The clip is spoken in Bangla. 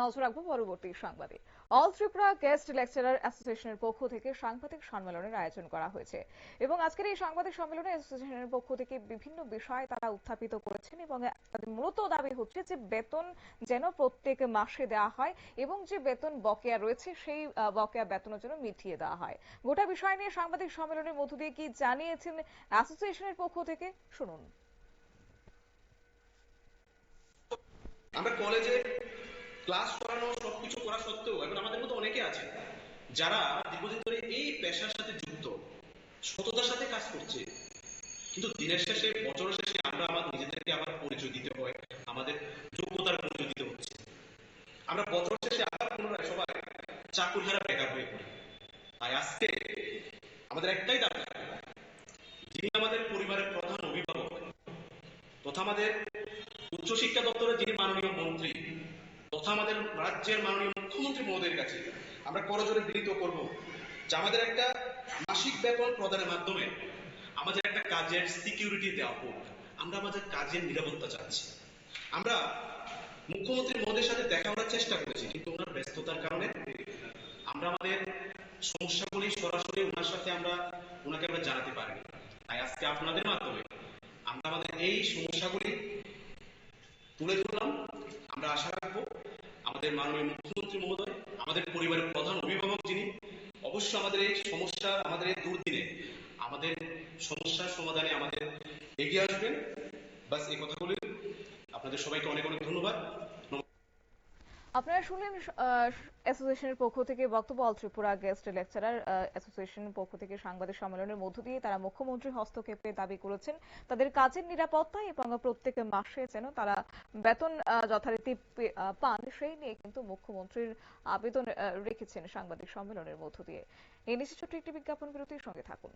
নজর রাখব পরবর্তী সংবাদে। অল ত্রিপুরা গেস্ট লেকচারার অ্যাসোসিয়েশনের পক্ষ থেকে সাংবাদিক সম্মেলনের আয়োজন করা হয়েছে। এবং আজকের এই সাংবাদিক সম্মেলনে অ্যাসোসিয়েশনের পক্ষ থেকে বিভিন্ন বিষয় তারা উত্থাপিত করেছেন এবং তাদের মূলত দাবি হচ্ছে যে বেতন যেন প্রত্যেক মাসে দেওয়া হয় এবং যে বেতন বকেয়া রয়েছে সেই বকেয়া বেতনের জন্য মিটিয়ে দেওয়া হয়। গোটা বিষয় নিয়ে সাংবাদিক সম্মেলনের মধ্য দিয়ে কি জানিয়েছেন অ্যাসোসিয়েশনের পক্ষ থেকে? শুনুন। আমরা কলেজে ক্লাস করানো, সবকিছু করা সত্ত্বেও এখন আমাদের মধ্যে অনেকে আছে যারা দীর্ঘদিন ধরে এই পেশার সাথে যুক্ত, সততার সাথে কাজ করছে। কিন্তু দিনের শেষে, বছরের শেষে আমরা আমাদের নিজেদেরকে আবার পরিচয় দিতে হয়, আমাদের যোগ্যতার পরিচয় দিতে হচ্ছে। আমরা বছর শেষে আবার পুনরায় সবাই চাকুর হারা বেকার হয়ে পড়ি। তাই আজকে আমাদের একটাই দাবি, যিনি আমাদের পরিবারের প্রধান অভিভাবক, তথা আমাদের উচ্চশিক্ষা দপ্তরের যিনি মাননীয় তথা আমাদের রাজ্যের মাননীয় মুখ্যমন্ত্রী মহোদয়ের কাছে আমরা করজোরে বিনীত করব যে আমাদের একটা মাসিক বেতন প্রদানের মাধ্যমে আমাদের একটা কাজের সিকিউরিটি দেওয়া হোক। আমরা আমাদের কাজের নিরাপত্তা চাচ্ছি। আমরা মুখ্যমন্ত্রী মহোদয়ের সাথে দেখা করার চেষ্টা করেছি, কিন্তু ওনার ব্যস্ততার কারণে আমরা আমাদের সমস্যাগুলি সরাসরি ওনার সাথে আমরা ওনাকে আমরা জানাতে পারিনি। তাই আজকে আপনাদের মাধ্যমে আমরা আমাদের এই সমস্যাগুলি তুলে ধরলাম। আমরা আশা রাখব আমাদের মাননীয় মুখ্যমন্ত্রী মহোদয়, আমাদের পরিবারের প্রধান অভিভাবক যিনি, অবশ্য আমাদের এই সমস্যা, আমাদের এই দুর্দিনে আমাদের সমস্যার সমাধানে আমাদের এগিয়ে আসবেন। বাস এই কথাগুলি আপনাদের সবাইকে অনেক অনেক ধন্যবাদ। আপনারা শুনলেন অ্যাসোসিয়েশনের পক্ষ থেকে বক্তব্য অল ত্রিপুরা গেস্ট লেকচারার অ্যাসোসিয়েশনের পক্ষ থেকে সাংবাদিক সম্মেলনের মধ্য দিয়ে তারা মুখ্যমন্ত্রী হস্তক্ষেপে দাবি করেছেন। তাদের কাজের নিরাপত্তা এবং প্রত্যেক মাসে যেন তারা বেতন যথারীতি পান, সেই নিয়ে কিন্তু মুখ্যমন্ত্রীর আবেদন রেখেছেন সাংবাদিক সম্মেলনের মধ্য দিয়ে। এই নিশ্চিত ছোট্ট একটি বিজ্ঞাপন বিরতির সঙ্গে থাকুন।